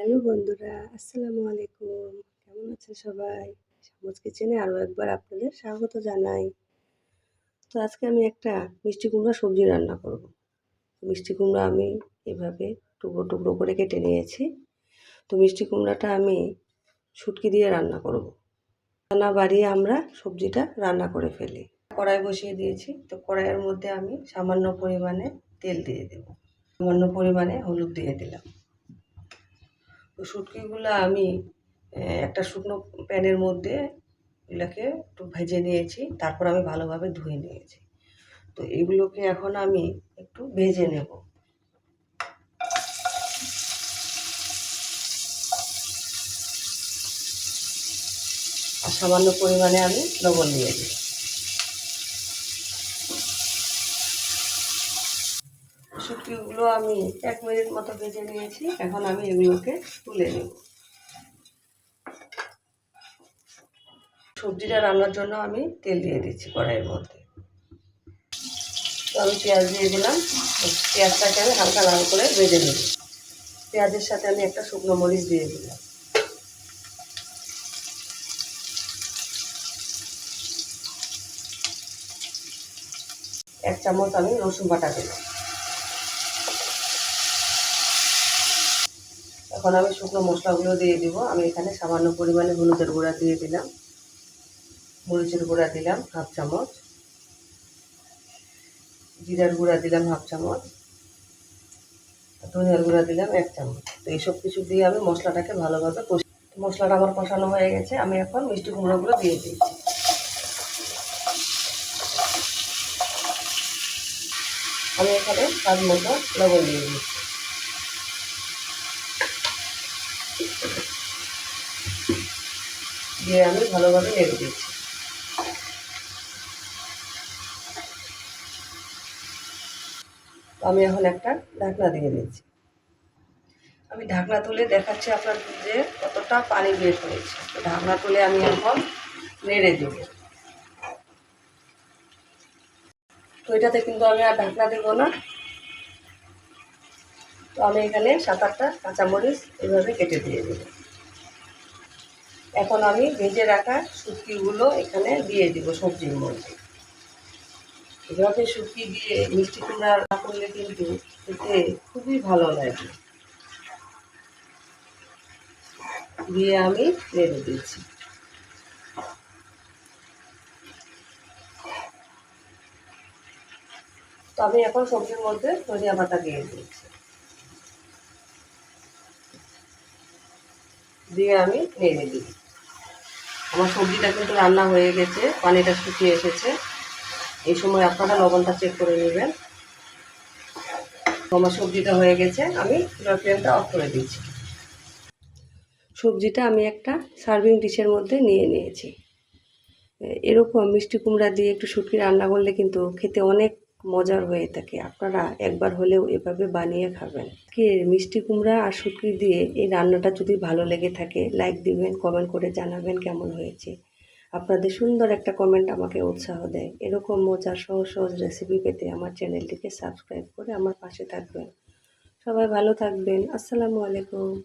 Hello বন্ধুরা, আসসালামু আলাইকুম। কেমন আছেন সবাই? সামজ কিচেনে আরও একবার আপনাদের স্বাগত জানাই। তো আজকে আমি একটা মিষ্টি কুমড়া সবজি রান্না করব। মিষ্টি কুমড়া আমি এভাবে টুকরো টুকরো করে কেটে নিয়েছি। তো মিষ্টি কুমড়াটা আমি শুটকি দিয়ে রান্না করব। রান্না বাড়িয়ে আমরা সবজিটা রান্না করে ফেলি। কড়াই বসিয়ে দিয়েছি। তো কড়াইয়ের মধ্যে আমি সামান্য পরিমাণে তেল দিয়ে দেব। সামান্য পরিমাণে হলুদ দিয়ে দিলাম। তো শুটকিগুলো আমি একটা শুকনো প্যানের মধ্যে এগুলোকে একটু ভেজে নিয়েছি, তারপর আমি ভালোভাবে ধুয়ে নিয়েছি। তো এগুলোকে এখন আমি একটু ভেজে নেব। সামান্য পরিমাণে আমি লবণ দিয়ে দিই শুটকিগুলো আমি এক মিনিট মতো ভেজে নিয়েছি। এখন আমি এগুলোকে তুলে নেব। সবজিটা রান্নার জন্য আমি তেল দিয়ে দিচ্ছি কড়াইয়ের মধ্যে। তো আমি পেঁয়াজ দিয়ে দিলাম। পেঁয়াজটাকে আমি হালকা লাল করে ভেজে নেব। পেঁয়াজের সাথে আমি একটা শুকনো মরিচ দিয়ে দিলাম। এক চামচ আমি রসুন বাটা দিলাম। এখন আমি শুকনো মশলাগুলো দিয়ে দিব। আমি এখানে সামান্য পরিমাণে হলুদের গুঁড়া দিয়ে দিলাম। মরিচের গুঁড়া দিলাম হাফ চামচ। জিরার গুঁড়া দিলাম হাফ চামচ। ধনিয়ার গুঁড়া দিলাম এক চামচ। তো এইসব কিছু দিয়ে আমি মশলাটাকে ভালোভাবে কষি মশলাটা আমার কষানো হয়ে গেছে। আমি এখন মিষ্টি কুমড়োগুলো দিয়ে দিচ্ছি। আমি এখানে স্বাদ মতো লবণ দিয়ে দিচ্ছি। দিয়ে আমি ভালোভাবে নেড়ে দিচ্ছি। আমি এখন একটা ঢাকনা দিয়ে দিচ্ছি। আমি ঢাকনা তুলে দেখাচ্ছি আপনার যে কতটা পানি বের হয়েছে। ঢাকনা তুলে আমি এখন নেড়ে দেব। তো এটাতে কিন্তু আমি আর ঢাকনা দেবো না। তো আমি এখানে সাত আটটা কাঁচামরিচ এভাবে কেটে দিয়ে দেবো। এখন আমি ভেজে রাখা শুটকিগুলো এখানে দিয়ে দিব সবজির মধ্যে। এভাবে শুটকি দিয়ে মিষ্টি কুমড়া না করলে কিন্তু খেতে খুবই ভালো লাগে। দিয়ে আমি নেড়ে দিচ্ছি। তো আমি এখন সবজির মধ্যে ধনিয়া পাতা দিয়ে দিচ্ছি। দিয়ে আমি নেড়ে দিই। আমার সবজিটা কিন্তু রান্না হয়ে গেছে, পানিটা শুকিয়ে এসেছে। এই সময় আপনারা লবণটা চেক করে নেবেন। আমার সবজিটা হয়ে গেছে, আমি ফ্লেমটা অফ করে দিচ্ছি। সবজিটা আমি একটা সার্ভিং ডিশের মধ্যে নিয়ে নিয়েছি। এরকম মিষ্টি কুমড়া দিয়ে একটু শুটকি রান্না করলে কিন্তু খেতে অনেক মজার হয়ে থাকে। আপনারা একবার হলেও এভাবে বানিয়ে খাবেন। কি মিষ্টি কুমড়া আর শুটকি দিয়ে এই রান্নাটা যদি ভালো লেগে থাকে লাইক দিবেন কমেন্ট করে জানাবেন কেমন হয়েছে। আপনাদের সুন্দর একটা কমেন্ট আমাকে উৎসাহ দেয়। এরকম মজার সহজ সহজ রেসিপি পেতে আমার চ্যানেলটিকে সাবস্ক্রাইব করে আমার পাশে থাকবেন। সবাই ভালো থাকবেন। আসসালামু আলাইকুম।